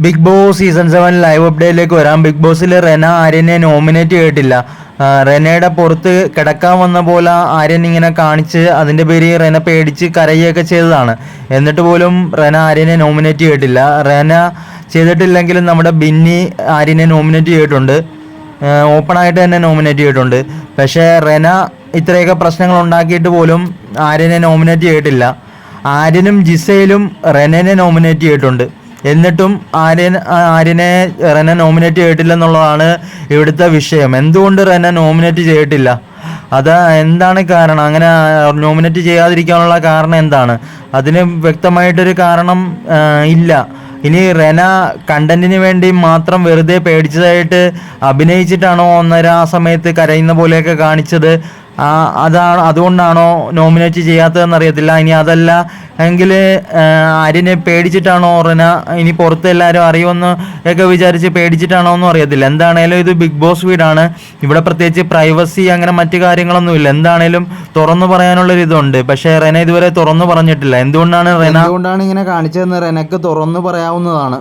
Bigg Boss season seven live അപ്ഡേറ്റിലേക്ക് വരാം. Big ബോസിൽ Rena ആര്യനെ nominate ചെയ്തിട്ടില്ല. റെനയുടെ പുറത്ത് കിടക്കാൻ വന്ന പോലെ ആര്യൻ ഇങ്ങനെ കാണിച്ച് അതിന്റെ പേര് റെന പേടിച്ച് കരയുകയൊക്കെ ചെയ്തതാണ്. എന്നിട്ട് പോലും റെന ആര്യനെ നോമിനേറ്റ് ചെയ്തിട്ടില്ല. റെന ചെയ്തിട്ടില്ലെങ്കിലും നമ്മുടെ ബിന്നി ആര്യനെ നോമിനേറ്റ് ചെയ്തിട്ടുണ്ട്. ഓപ്പണായിട്ട് തന്നെ നോമിനേറ്റ് ചെയ്തിട്ടുണ്ട്. പക്ഷേ റെന ഇത്രയൊക്കെ പ്രശ്നങ്ങൾ ഉണ്ടാക്കിയിട്ട് പോലും ആര്യനെ നോമിനേറ്റ് ചെയ്തിട്ടില്ല. ആര്യനും ജിസയിലും റെനനെ നോമിനേറ്റ് ചെയ്തിട്ടുണ്ട്. എന്നിട്ടും ആര്യൻ ആര്യനെ റെന നോമിനേറ്റ് ചെയ്തിട്ടില്ല എന്നുള്ളതാണ് ഇവിടുത്തെ വിഷയം. എന്തുകൊണ്ട് റെന നോമിനേറ്റ് ചെയ്തിട്ടില്ല? അത് എന്താണ് കാരണം? അങ്ങനെ നോമിനേറ്റ് ചെയ്യാതിരിക്കാനുള്ള കാരണം എന്താണ്? അതിന് വ്യക്തമായിട്ടൊരു കാരണം ഇല്ല. ഇനി റെന കണ്ടന്റിന് വേണ്ടി മാത്രം വെറുതെ പേടിച്ചതായിട്ട് അഭിനയിച്ചിട്ടാണോ ഒന്നര ആ സമയത്ത് കരയുന്ന പോലെയൊക്കെ കാണിച്ചത്? അതാണ് അതുകൊണ്ടാണോ നോമിനേറ്റ് ചെയ്യാത്തതെന്ന് അറിയത്തില്ല ഇനി അതല്ല എങ്കിൽ ആര്യനെ പേടിച്ചിട്ടാണോ റെന ഇനി പുറത്ത് എല്ലാവരും അറിയുമെന്ന് ഒക്കെ വിചാരിച്ച് പേടിച്ചിട്ടാണോ എന്നും അറിയത്തില്ല. എന്താണേലും ഇത് ബിഗ് ബോസ് വീടാണ്. ഇവിടെ പ്രത്യേകിച്ച് പ്രൈവസി അങ്ങനെ മറ്റു കാര്യങ്ങളൊന്നും ഇല്ല എന്താണേലും തുറന്നു പറയാനുള്ള ഇതുണ്ട് പക്ഷേ റെന ഇതുവരെ തുറന്നു പറഞ്ഞിട്ടില്ല. എന്തുകൊണ്ടാണ് റെന എന്തുകൊണ്ടാണ് ഇങ്ങനെ കാണിച്ചതെന്ന് റെനക്ക് തുറന്നു പറയാവുന്നതാണ്.